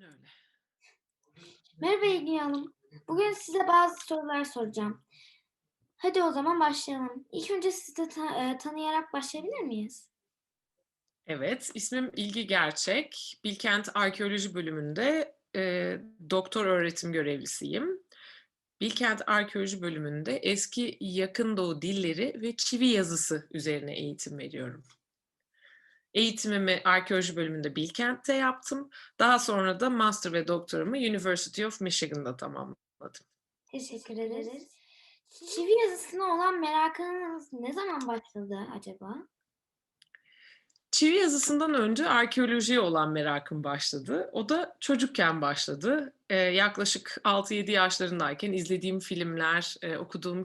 Aynen öyle. Merhaba İlgin Hanım. Bugün size bazı sorular soracağım. Hadi o zaman başlayalım. İlk önce sizi ta- e, tanıyarak başlayabilir miyiz? Evet, ismim İlgi Gerçek. Bilkent Arkeoloji bölümünde e, doktor öğretim görevlisiyim. Bilkent Arkeoloji bölümünde eski yakın doğu dilleri ve çivi yazısı üzerine eğitim veriyorum. Eğitimimi arkeoloji bölümünde Bilkent'te yaptım. Daha sonra da master ve doktoramı University of Michigan'da tamamladım. Teşekkür ederiz. Çivi yazısına olan merakınız ne zaman başladı acaba? Çivi yazısından önce arkeolojiye olan merakım başladı. O da çocukken başladı. Ee, yaklaşık 6-7 yaşlarındayken izlediğim filmler, e, okuduğum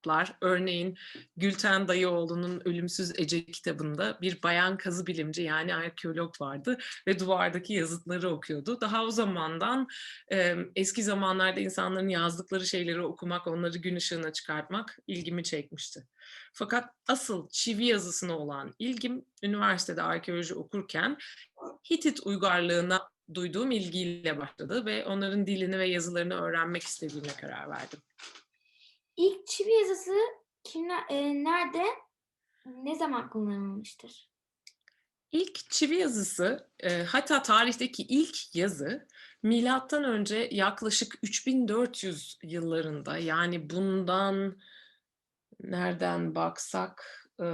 kitaplar, örneğin Gülten Dayıoğlu'nun Ölümsüz Ece kitabında bir bayan kazı bilimci yani arkeolog vardı ve duvardaki yazıtları okuyordu. Daha o zamandan e, eski zamanlarda insanların yazdıkları şeyleri okumak, onları gün ışığına çıkartmak ilgimi çekmişti. Fakat asıl çivi yazısına olan ilgim üniversitede arkeoloji okurken Hitit uygarlığına duyduğum ilgiyle başladı ve onların dilini ve yazılarını öğrenmek istediğime karar verdim. İlk çivi yazısı kimler, e, nerede, ne zaman kullanılmıştır? İlk çivi yazısı, e, hatta tarihteki ilk yazı milattan önce yaklaşık 3400 yıllarında yani bundan nereden baksak e,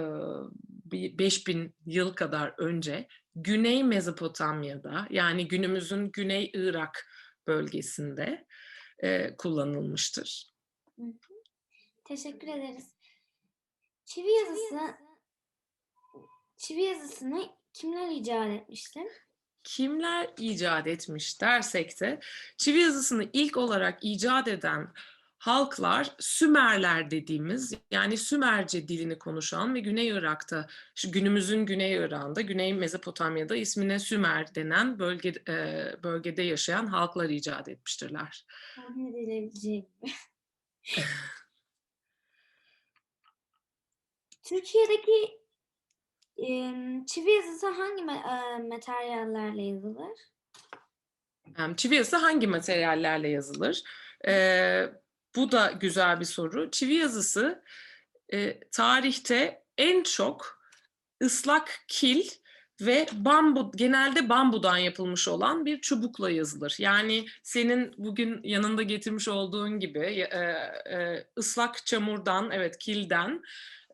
bir 5000 yıl kadar önce Güney Mezopotamya'da yani günümüzün Güney Irak bölgesinde e, kullanılmıştır. Hı. Teşekkür ederiz. Çivi yazısı çivi yazısını kimler icat etmiştir? Kimler icat etmiş dersek de çivi yazısını ilk olarak icat eden halklar Sümerler dediğimiz yani Sümerce dilini konuşan ve Güney Irak'ta günümüzün Güney Irak'ında Güney Mezopotamya'da ismine Sümer denen bölge, e, bölgede yaşayan halklar icat etmiştirler. Türkiye'deki çivi yazısı hangi me- e, materyallerle yazılır? Çivi yazısı hangi materyallerle yazılır? Ee, bu da güzel bir soru. Çivi yazısı e, tarihte en çok ıslak kil ve bambu genelde bambudan yapılmış olan bir çubukla yazılır. Yani senin bugün yanında getirmiş olduğun gibi e, e, ıslak çamurdan, evet kilden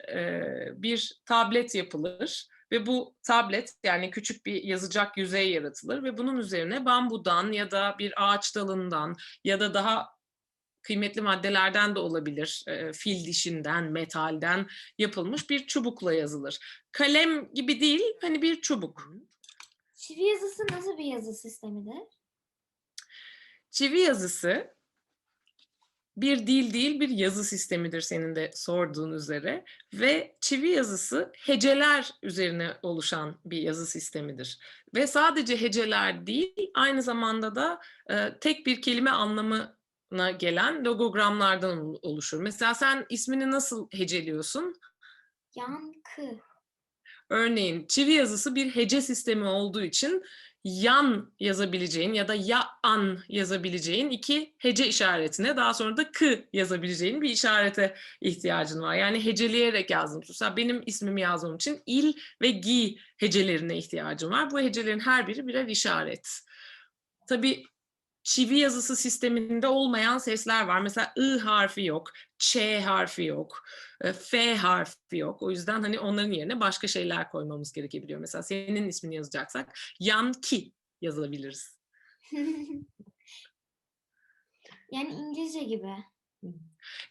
e, bir tablet yapılır ve bu tablet yani küçük bir yazacak yüzey yaratılır ve bunun üzerine bambudan ya da bir ağaç dalından ya da daha kıymetli maddelerden de olabilir, e, fil dişinden, metalden yapılmış bir çubukla yazılır. Kalem gibi değil, hani bir çubuk. Çivi yazısı nasıl bir yazı sistemidir? Çivi yazısı bir dil değil bir yazı sistemidir senin de sorduğun üzere ve çivi yazısı heceler üzerine oluşan bir yazı sistemidir. Ve sadece heceler değil aynı zamanda da e, tek bir kelime anlamına gelen logogramlardan ol- oluşur. Mesela sen ismini nasıl heceliyorsun? Yankı. Örneğin çivi yazısı bir hece sistemi olduğu için yan yazabileceğin ya da ya an yazabileceğin iki hece işaretine daha sonra da kı yazabileceğin bir işarete ihtiyacın var. Yani heceleyerek yazdım. Mesela benim ismimi yazmam için il ve gi hecelerine ihtiyacım var. Bu hecelerin her biri birer işaret. Tabii çivi yazısı sisteminde olmayan sesler var. Mesela ı harfi yok, ç harfi yok, e, f harfi yok. O yüzden hani onların yerine başka şeyler koymamız gerekebiliyor. Mesela senin ismini yazacaksak Yanki yazabiliriz. Yani İngilizce gibi.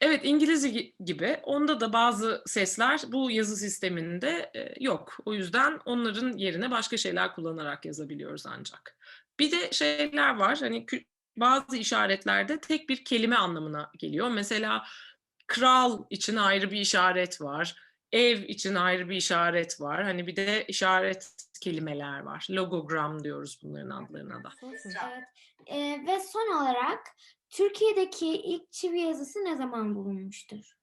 Evet İngilizce gi- gibi onda da bazı sesler bu yazı sisteminde e, yok. O yüzden onların yerine başka şeyler kullanarak yazabiliyoruz ancak. Bir de şeyler var hani bazı işaretlerde tek bir kelime anlamına geliyor. Mesela kral için ayrı bir işaret var. Ev için ayrı bir işaret var. Hani bir de işaret kelimeler var. Logogram diyoruz bunların adlarına da. Evet. Ee, ve son olarak Türkiye'deki ilk çivi yazısı ne zaman bulunmuştur?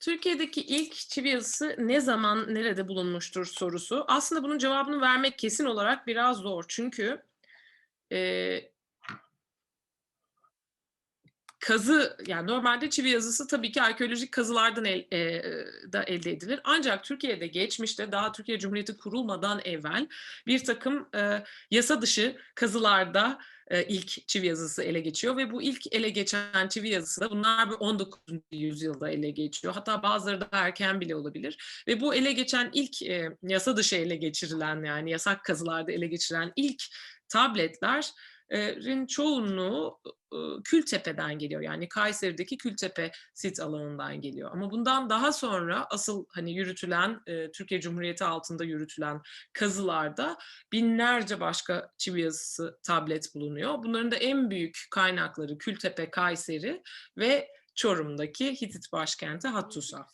Türkiye'deki ilk çivi yazısı ne zaman nerede bulunmuştur sorusu. Aslında bunun cevabını vermek kesin olarak biraz zor. Çünkü eee, kazı yani normalde çivi yazısı tabii ki arkeolojik kazılardan el, eee, da elde edilir. Ancak Türkiye'de geçmişte daha Türkiye Cumhuriyeti kurulmadan evvel bir takım eee, yasa dışı kazılarda e, ilk çivi yazısı ele geçiyor ve bu ilk ele geçen çivi yazısı da bunlar bir 19. yüzyılda ele geçiyor. Hatta bazıları daha erken bile olabilir. Ve bu ele geçen ilk e, yasa dışı ele geçirilen yani yasak kazılarda ele geçirilen ilk tabletlerin çoğunluğu e, Kültepe'den geliyor. Yani Kayseri'deki Kültepe sit alanından geliyor. Ama bundan daha sonra asıl hani yürütülen e, Türkiye Cumhuriyeti altında yürütülen kazılarda binlerce başka çivi yazısı tablet bulunuyor. Bunların da en büyük kaynakları Kültepe, Kayseri ve Çorum'daki Hitit başkenti Hattusa.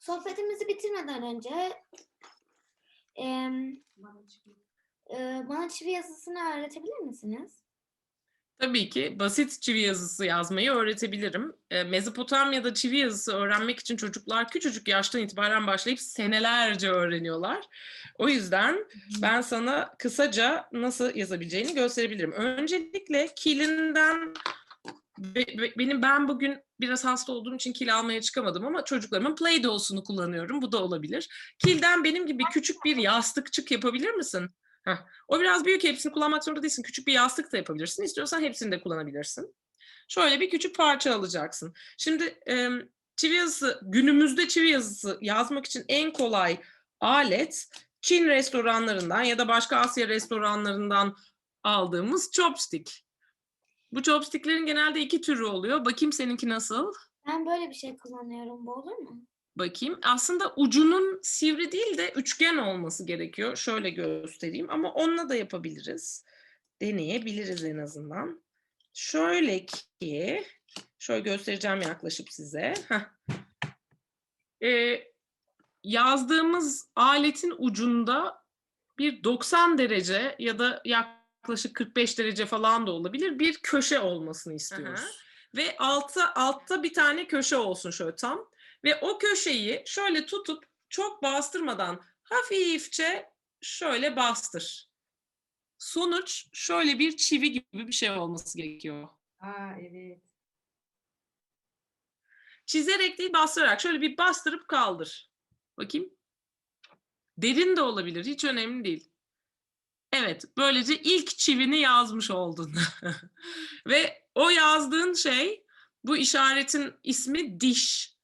Sohbetimizi bitirmeden önce em, bana çivi yazısını öğretebilir misiniz? Tabii ki basit çivi yazısı yazmayı öğretebilirim. E, Mezopotamya'da çivi yazısı öğrenmek için çocuklar küçücük yaştan itibaren başlayıp senelerce öğreniyorlar. O yüzden ben sana kısaca nasıl yazabileceğini gösterebilirim. Öncelikle kilinden be- be- benim ben bugün biraz hasta olduğum için kil almaya çıkamadım ama çocuklarımın Play-Doh'sunu kullanıyorum. Bu da olabilir. Kilden benim gibi küçük bir yastıkçık yapabilir misin? Heh. O biraz büyük hepsini kullanmak zorunda değilsin. Küçük bir yastık da yapabilirsin. İstiyorsan hepsini de kullanabilirsin. Şöyle bir küçük parça alacaksın. Şimdi e, çivi yazısı, günümüzde çivi yazısı yazmak için en kolay alet Çin restoranlarından ya da başka Asya restoranlarından aldığımız chopstick. Bu chopsticklerin genelde iki türü oluyor. Bakayım seninki nasıl? Ben böyle bir şey kullanıyorum. Bu olur mu? Bakayım. Aslında ucunun sivri değil de üçgen olması gerekiyor. Şöyle göstereyim ama onunla da yapabiliriz. Deneyebiliriz en azından. Şöyle ki, şöyle göstereceğim yaklaşıp size. Heh. Ee, yazdığımız aletin ucunda bir 90 derece ya da yaklaşık 45 derece falan da olabilir bir köşe olmasını istiyoruz. Ve altta altta bir tane köşe olsun şöyle tam. Ve o köşeyi şöyle tutup çok bastırmadan hafifçe şöyle bastır. Sonuç şöyle bir çivi gibi bir şey olması gerekiyor. Aa evet. Çizerek değil bastırarak şöyle bir bastırıp kaldır. Bakayım. Derin de olabilir hiç önemli değil. Evet böylece ilk çivini yazmış oldun. Ve o yazdığın şey bu işaretin ismi diş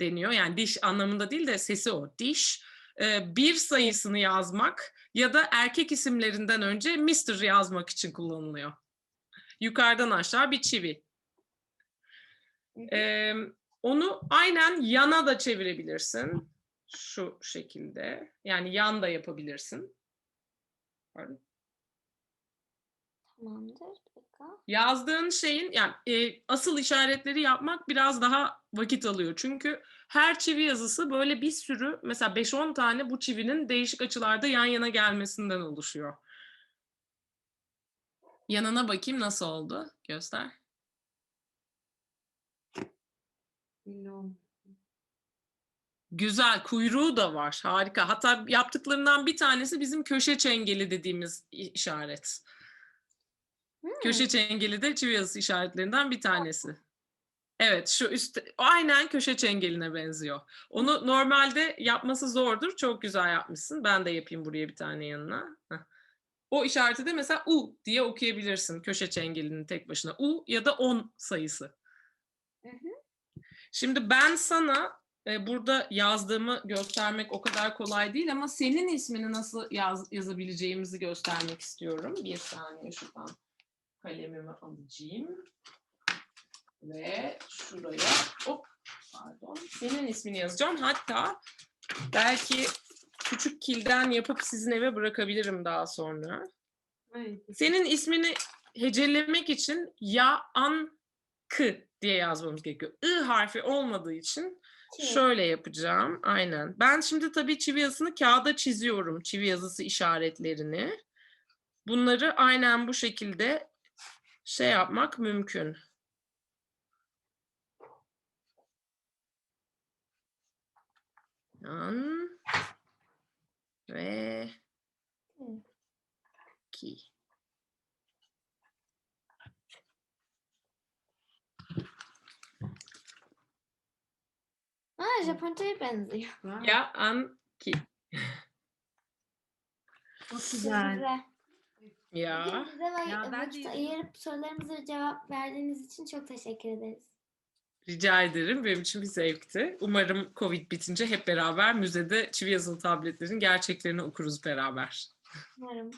deniyor. Yani diş anlamında değil de sesi o. Diş e, bir sayısını yazmak ya da erkek isimlerinden önce Mr. yazmak için kullanılıyor. Yukarıdan aşağı bir çivi. E, onu aynen yana da çevirebilirsin. Şu şekilde. Yani yan da yapabilirsin. Pardon. Tamamdır. Bir dakika. Yazdığın şeyin yani e, asıl işaretleri yapmak biraz daha vakit alıyor. Çünkü her çivi yazısı böyle bir sürü mesela 5-10 tane bu çivinin değişik açılarda yan yana gelmesinden oluşuyor. Yanına bakayım nasıl oldu? Göster. Bilmiyorum. Güzel, kuyruğu da var. Harika. Hatta yaptıklarından bir tanesi bizim köşe çengeli dediğimiz işaret. Hmm. Köşe çengeli de çivi yazısı işaretlerinden bir tanesi. Evet, şu üstte aynen köşe çengeline benziyor. Onu normalde yapması zordur. Çok güzel yapmışsın. Ben de yapayım buraya bir tane yanına. Heh. O işareti de mesela U diye okuyabilirsin köşe çengelinin tek başına. U ya da 10 sayısı. Hı hı. Şimdi ben sana e, burada yazdığımı göstermek o kadar kolay değil ama senin ismini nasıl yaz, yazabileceğimizi göstermek istiyorum. Bir saniye şuradan kalemimi alacağım. Ve şuraya hop pardon senin ismini yazacağım. Hatta belki küçük kilden yapıp sizin eve bırakabilirim daha sonra. Ay, Senin ismini hecelemek için ya an kı diye yazmamız gerekiyor. I harfi olmadığı için Çivi. şöyle yapacağım. Aynen. Ben şimdi tabii çivi yazısını kağıda çiziyorum. Çivi yazısı işaretlerini. Bunları aynen bu şekilde şey yapmak mümkün. Yan ve ki. Aa, Japonca'ya benziyor. Ya an ki. Çok güzel. Ya. Bize ve Ya ben vakit de- ayırıp sorularımıza cevap verdiğiniz için çok teşekkür ederiz. Rica ederim. Benim için bir zevkti. Umarım Covid bitince hep beraber müzede çivi yazılı tabletlerin gerçeklerini okuruz beraber. Umarım.